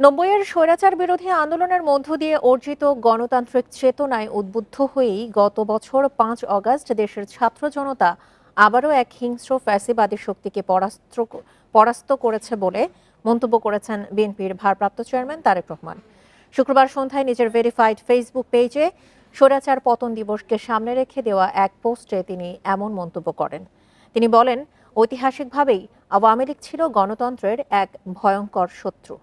নব্বইয়ের স্বৈরাচার বিরোধী আন্দোলনের মধ্য দিয়ে অর্জিত গণতান্ত্রিক চেতনায় উদ্বুদ্ধ হয়েই গত বছর পাঁচ অগাস্ট দেশের ছাত্র জনতা আবারও এক হিংস্র ফ্যাসিবাদী শক্তিকে পরাস্ত পরাস্ত করেছে বলে মন্তব্য করেছেন বিএনপির ভারপ্রাপ্ত চেয়ারম্যান তারেক রহমান। শুক্রবার সন্ধ্যায় নিজের ভেরিফাইড ফেসবুক পেজে স্বৈরাচার পতন দিবসকে সামনে রেখে দেওয়া এক পোস্টে তিনি এমন মন্তব্য করেন। তিনি বলেন, ঐতিহাসিকভাবেই আওয়ামী লীগ ছিল গণতন্ত্রের এক ভয়ঙ্কর শত্রু।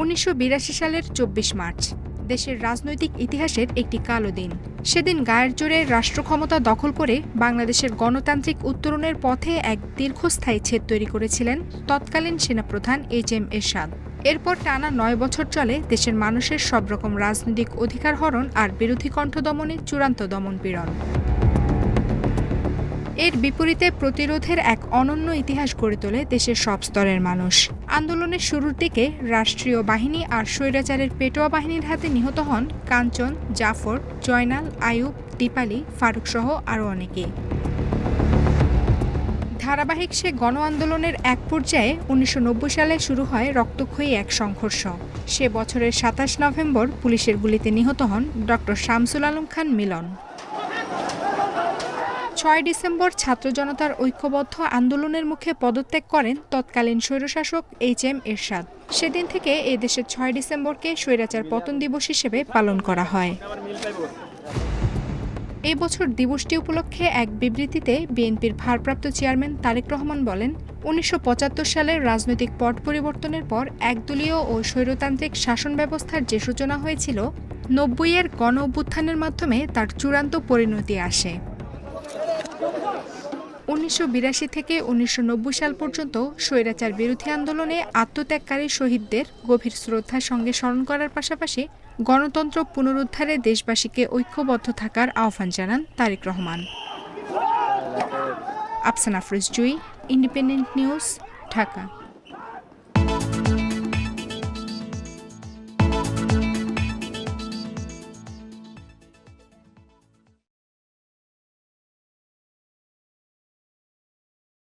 উনিশশো বিরাশি সালের চব্বিশ মার্চ, দেশের রাজনৈতিক ইতিহাসের একটি কালো দিন। সেদিন গায়ের জোরে রাষ্ট্র ক্ষমতা দখল করে বাংলাদেশের গণতান্ত্রিক উত্তরণের পথে এক দীর্ঘস্থায়ী ছেদ তৈরি করেছিলেন তৎকালীন সেনাপ্রধান এইচ এম এরশাদ। এরপর টানা নয় বছর চলে দেশের মানুষের সব রকম রাজনৈতিক অধিকার হরণ আর বিরোধী কণ্ঠ দমনে চূড়ান্ত দমন পীড়ন। এর বিপরীতে প্রতিরোধের এক অনন্য ইতিহাস গড়ে তোলে দেশের সব স্তরের মানুষ। আন্দোলনের শুরুর দিকে রাষ্ট্রীয় বাহিনী আর স্বৈরাচারের পেটোয়া বাহিনীর হাতে নিহত হন কাঞ্চন, জাফর, জয়নাল আয়ুব দীপালি, ফারুক সহ আরও অনেকে। ধারাবাহিক সে গণ আন্দোলনের এক পর্যায়ে উনিশশো নব্বই সালে শুরু হয় রক্তক্ষয়ী এক সংঘর্ষ। সে বছরের সাতাশ নভেম্বর পুলিশের গুলিতে নিহত হন ডক্টর শামসুল আলম খান মিলন। ছয় ডিসেম্বর ছাত্র জনতার ঐক্যবদ্ধ আন্দোলনের মুখে পদত্যাগ করেন তৎকালীন স্বৈরশাসক এইচ এম এরশাদ। সেদিন থেকে এ দেশের ছয় ডিসেম্বরকে স্বৈরাচার পতন দিবস হিসেবে পালন করা হয়। এই বছর দিবসটি উপলক্ষে এক বিবৃতিতে বিএনপির ভারপ্রাপ্ত চেয়ারম্যান তারেক রহমান বলেন, উনিশশো পঁচাত্তর সালের রাজনৈতিক পট পরিবর্তনের পর একদলীয় ও স্বৈরতান্ত্রিক শাসন ব্যবস্থার যে সূচনা হয়েছিল, নব্বইয়ের গণ অভ্যুত্থানের মাধ্যমে তার চূড়ান্ত পরিণতি আসে। উনিশশো বিরাশি থেকে উনিশশো নব্বই সাল পর্যন্ত স্বৈরাচার বিরোধী আন্দোলনে আত্মত্যাগকারী শহীদদের গভীর শ্রদ্ধার সঙ্গে স্মরণ করার পাশাপাশি গণতন্ত্র পুনরুদ্ধারে দেশবাসীকে ঐক্যবদ্ধ থাকার আহ্বান জানান Tarek Rahman. Afsana Afroz Jui, independent news, Dhaka.